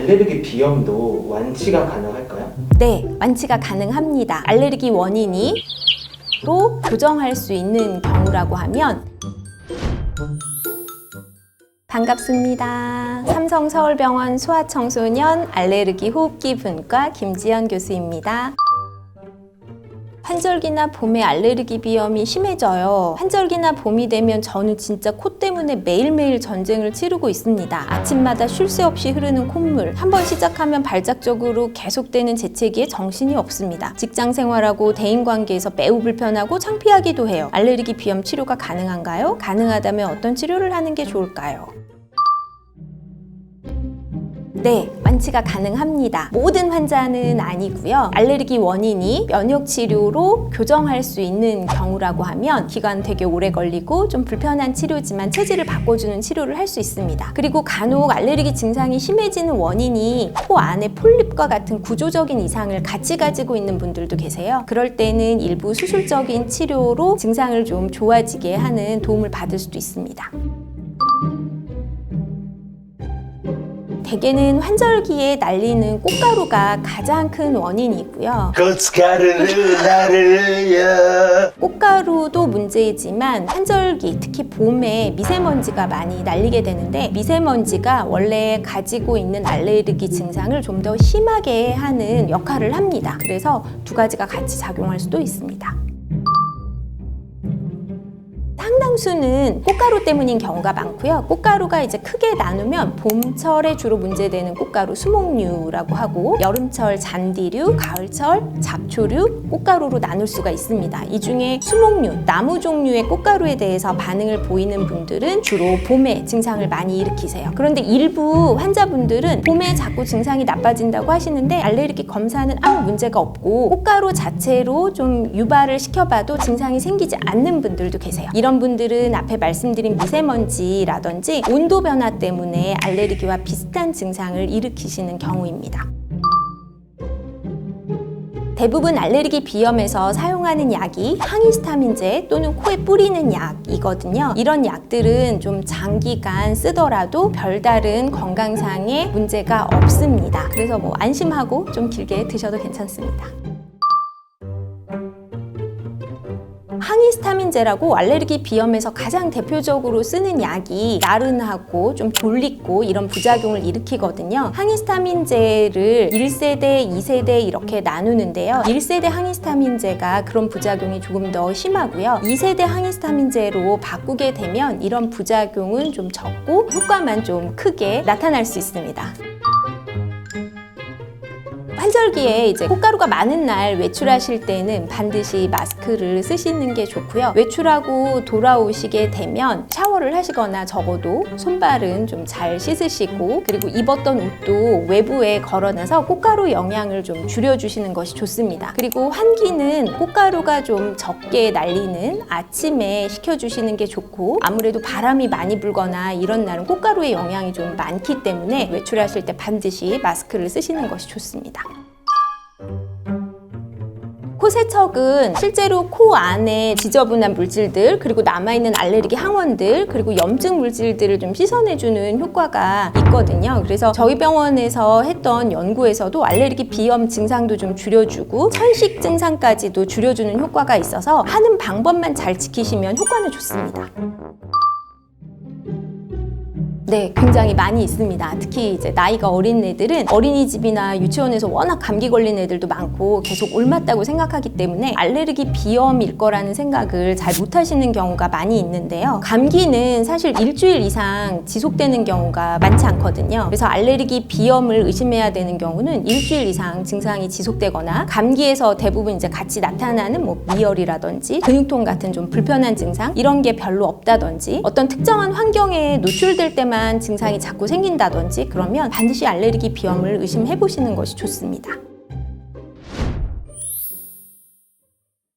알레르기 비염도 완치가 가능할까요? 네, 완치가 가능합니다. 알레르기 원인이 로 교정할 수 있는 경우라고 하면 반갑습니다. 삼성 서울병원 소아청소년 알레르기 호흡기 분과 김지연 교수입니다. 환절기나 봄에 알레르기 비염이 심해져요. 환절기나 봄이 되면 저는 진짜 코 때문에 매일매일 전쟁을 치르고 있습니다. 아침마다 쉴 새 없이 흐르는 콧물. 한번 시작하면 발작적으로 계속되는 재채기에 정신이 없습니다. 직장 생활하고 대인 관계에서 매우 불편하고 창피하기도 해요. 알레르기 비염 치료가 가능한가요? 가능하다면 어떤 치료를 하는 게 좋을까요? 네, 완치가 가능합니다. 모든 환자는 아니고요. 알레르기 원인이 면역 치료로 교정할 수 있는 경우라고 하면 기간 되게 오래 걸리고 좀 불편한 치료지만 체질을 바꿔주는 치료를 할 수 있습니다. 그리고 간혹 알레르기 증상이 심해지는 원인이 코 안에 폴립과 같은 구조적인 이상을 같이 가지고 있는 분들도 계세요. 그럴 때는 일부 수술적인 치료로 증상을 좀 좋아지게 하는 도움을 받을 수도 있습니다. 대개는 환절기에 날리는 꽃가루가 가장 큰 원인이고요. 고춧가루를 나르려 꽃가루도 문제이지만 환절기 특히 봄에 미세먼지가 많이 날리게 되는데 미세먼지가 원래 가지고 있는 알레르기 증상을 좀 더 심하게 하는 역할을 합니다. 그래서 두 가지가 같이 작용할 수도 있습니다. 상당수는 꽃가루 때문인 경우가 많고요. 꽃가루가 이제 크게 나누면 봄철에 주로 문제되는 꽃가루 수목류라고 하고 여름철 잔디류, 가을철 잡초류, 꽃가루로 나눌 수가 있습니다. 이 중에 수목류, 나무 종류의 꽃가루에 대해서 반응을 보이는 분들은 주로 봄에 증상을 많이 일으키세요. 그런데 일부 환자분들은 봄에 자꾸 증상이 나빠진다고 하시는데 알레르기 검사는 아무 문제가 없고 꽃가루 자체로 좀 유발을 시켜봐도 증상이 생기지 않는 분들도 계세요. 이런 분들 은 앞에 말씀드린 미세먼지라든지 온도 변화 때문에 알레르기와 비슷한 증상을 일으키시는 경우입니다. 대부분 알레르기 비염에서 사용하는 약이 항히스타민제 또는 코에 뿌리는 약이거든요. 이런 약들은 좀 장기간 쓰더라도 별다른 건강상의 문제가 없습니다. 그래서 뭐 안심하고 좀 길게 드셔도 괜찮습니다. 항히스타민제라고 알레르기 비염에서 가장 대표적으로 쓰는 약이 나른하고 좀 졸리고 이런 부작용을 일으키거든요. 항히스타민제를 1세대, 2세대 이렇게 나누는데요. 1세대 항히스타민제가 그런 부작용이 조금 더 심하고요. 2세대 항히스타민제로 바꾸게 되면 이런 부작용은 좀 적고 효과만 좀 크게 나타날 수 있습니다. 환절기에 이제 콧가루가 많은 날 외출하실 때는 반드시 마스크를 쓰시는 게 좋고요. 외출하고 돌아오시게 되면 샤워를 하시거나 적어도 손발은 좀 잘 씻으시고 그리고 입었던 옷도 외부에 걸어놔서 꽃가루 영향을 좀 줄여주시는 것이 좋습니다. 그리고 환기는 꽃가루가 좀 적게 날리는 아침에 시켜주시는 게 좋고 아무래도 바람이 많이 불거나 이런 날은 꽃가루의 영향이 좀 많기 때문에 외출하실 때 반드시 마스크를 쓰시는 것이 좋습니다. 코세척은 실제로 코 안에 지저분한 물질들 그리고 남아있는 알레르기 항원들 그리고 염증 물질들을 좀 씻어내주는 효과가 있거든요. 그래서 저희 병원에서 했던 연구에서도 알레르기 비염 증상도 좀 줄여주고 천식 증상까지도 줄여주는 효과가 있어서 하는 방법만 잘 지키시면 효과는 좋습니다. 네, 굉장히 많이 있습니다. 특히 이제 나이가 어린 애들은 어린이집이나 유치원에서 워낙 감기 걸린 애들도 많고 계속 옮았다고 생각하기 때문에 알레르기 비염일 거라는 생각을 잘 못하시는 경우가 많이 있는데요. 감기는 사실 일주일 이상 지속되는 경우가 많지 않거든요. 그래서 알레르기 비염을 의심해야 되는 경우는 일주일 이상 증상이 지속되거나 감기에서 대부분 이제 같이 나타나는 뭐 미열이라든지 근육통 같은 좀 불편한 증상 이런 게 별로 없다든지 어떤 특정한 환경에 노출될 때만 증상이 자꾸 생긴다든지 그러면 반드시 알레르기 비염을 의심해 보시는 것이 좋습니다.